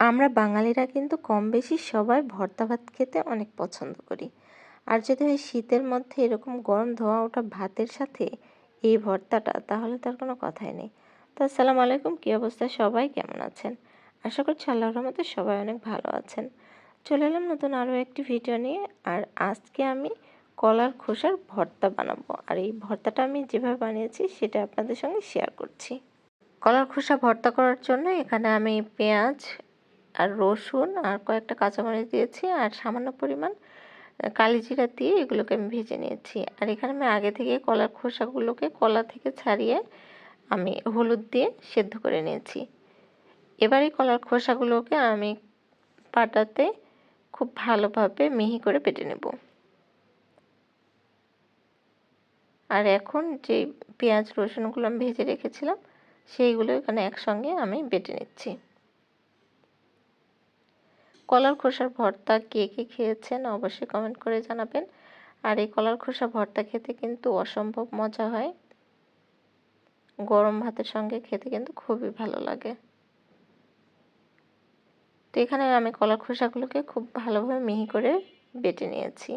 আমরা বাঙালিরা কিন্তু কম বেশি সবাই ভর্তা ভাত খেতে অনেক পছন্দ করি। আর যদি হয় শীতের মধ্যে এরকম গরম ধোয়া ওঠা ভাতের সাথে এই ভর্তাটা, তাহলে তার কোনো কথাই নেই। তো আসসালামু আলাইকুম, কী অবস্থা? সবাই কেমন আছেন? আশা করছি আল্লাহর রহমতে সবাই অনেক ভালো আছেন। চলে এলাম নতুন আরও একটি ভিডিও নিয়ে, আর আজকে আমি কলার খোসার ভর্তা বানাবো। আর এই ভর্তাটা আমি যেভাবে বানিয়েছি, সেটা আপনাদের সঙ্গে শেয়ার করছি। কলার খোসা ভর্তা করার জন্য এখানে আমি পেঁয়াজ আর রসুন আর কয়েকটা কাঁচামরিচ দিয়েছি আর সামান্য পরিমাণ কালিজিরা দিয়ে এগুলোকে আমি ভেজে নিয়েছি। আর এখানে আমি আগে থেকে কলার খোসাগুলোকে কলা থেকে ছাড়িয়ে আমি হলুদ দিয়ে সেদ্ধ করে নিয়েছি। এবার কলার খোসাগুলোকে আমি পাটাতে খুব ভালোভাবে মিহি করে পেটে নেব। আর এখন যে পেঁয়াজ, রসুনগুলো আমি ভেজে রেখেছিলাম, সেইগুলো এখানে একসঙ্গে আমি বেটে নিচ্ছি। কলার খোসার ভর্তা কে কে খেয়েছেন অবশ্যই কমেন্ট করে জানাবেন। আর এই কলার খোসা ভর্তা খেতে কিন্তু অসম্ভব মজা হয়। গরম ভাতের সঙ্গে খেতে কিন্তু খুবই ভালো লাগে। তো এখানে আমি কলার খোসাগুলোকে খুব ভালোভাবে মিহি করে বেটে নিয়েছি।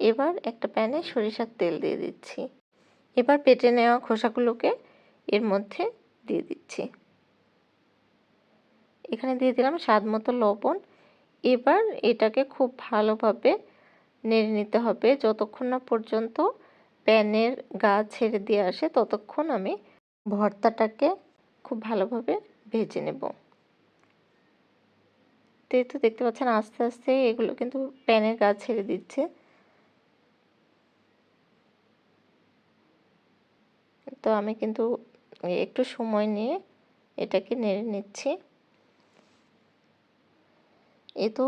এবার একটা প্যানে সরিষার তেল দিয়ে দিচ্ছি। এবার পেটে নেওয়া খোসাগুলোকে এর মধ্যে দিয়ে দিচ্ছি। এখানে দিয়ে দিলাম স্বাদ মতো লবণ। এবার এটাকে খুব ভালোভাবে নেড়ে নিতে হবে। যতক্ষণ না পর্যন্ত প্যানের গা ছেড়ে দিয়ে আসে, ততক্ষণ আমি ভর্তাটাকে খুব ভালোভাবে ভেজে নেব। তো তো দেখতে পাচ্ছেন, আস্তে আস্তে এগুলো কিন্তু প্যানের গা ছেড়ে দিচ্ছে। তো আমি কিন্তু একটু সময় নিয়ে এটাকে নেড়ে নিচ্ছি। এ তো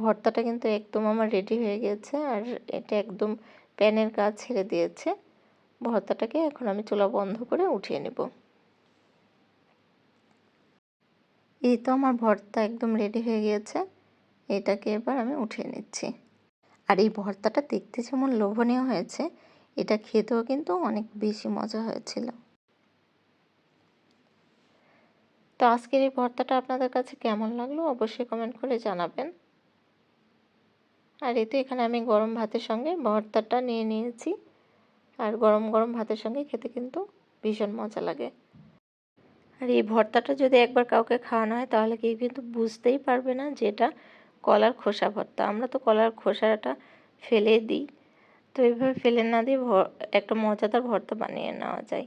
ভর্তাটা কিন্তু একদম আমার রেডি হয়ে গেছে আর এটা একদম প্যানের কাজ ছেড়ে দিয়েছে। ভর্তাটাকে এখন আমি চুলা বন্ধ করে উঠিয়ে নেব। এই তো আমার ভর্তা একদম রেডি হয়ে গিয়েছে এটাকে এবার আমি উঠিয়ে নিচ্ছি। আর এই ভর্তাটা দেখতে যেমন লোভনীয় হয়েছে, এটা খেতেও কিন্তু অনেক বেশি মজা হয়েছিল। তো আজকের এই ভর্তাটা আপনাদের কাছে কেমন লাগল অবশ্যই কমেন্ট করে জানাবেন। আর এতে এখানে আমি গরম ভাতের সঙ্গে ভর্তাটা নিয়ে নিয়েছি। আর গরম গরম ভাতের সঙ্গে খেতে কিন্তু ভীষণ মজা লাগে। আর এই ভর্তাটা যদি একবার কাউকে খাওয়ানো হয় তাহলে কেউ কিন্তু বুঝতেই পারবে না যে এটা কলার খোসা ভর্তা। আমরা তো কলার খোসাটা ফেলে দিই। তো এইভাবে ফেলে না দিয়ে একটা মজাদার ভর্তা বানিয়ে নেওয়া যায়।